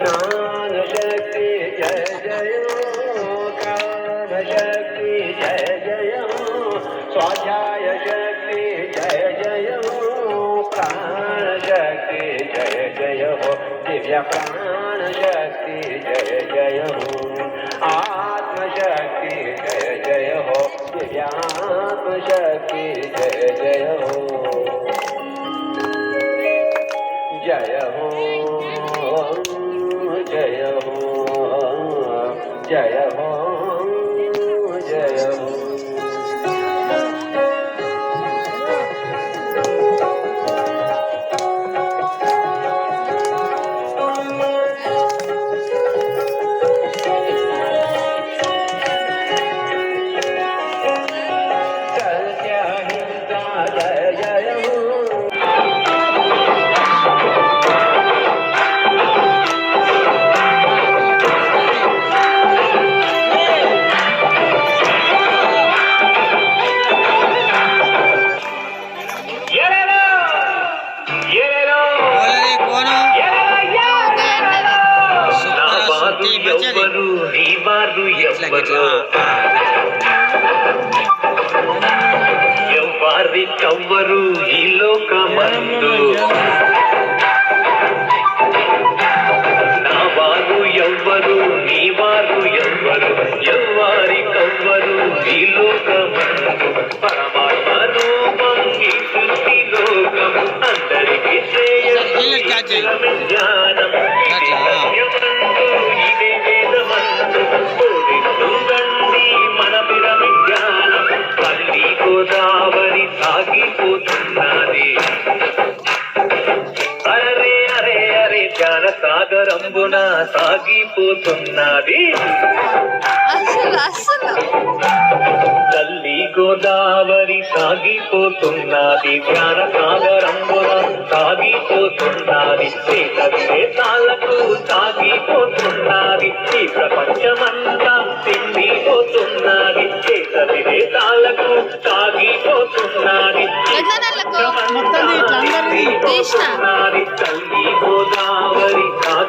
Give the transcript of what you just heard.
ज्ञान शक्ति जय जय ज्ञान शक्ति जय जय स्वाध्याय शक्ति जय जय प्राण शक्ति जय जय हो दिव्य प्राण शक्ति जय जय हो आत्म शक्ति जय जय हो दिव्यात्म जय जय हो జయ హో జయ హో జయ హో. ఎవ్వరు నీ వారు ఎవ్వరు కవ్వరు ఈ లోకమందు? నా వారు ఎవ్వరు నీ వారు ఎవ్వరు ఎవ్వారి కవ్వరు ఈ లోకమందు? పరమాత్మ రూపం ఈ లోకం. అందరికీ వీళ్ళకి సాగిపోతున్నది అరే అరే అరే జ్ఞాన సాగరంబున సాగిపోతున్నది తల్లి గోదావరి సాగిపోతున్నది. జ్ఞాన సాగరంబున సాగిపోతున్నది విదేశాలకు సాగిపోతున్నది. ఈ ప్రపంచమంతా తిండిపోతున్నది. ఎన్నెన్నెళ్ళకు? తల్లి గోదావరి సాగిపో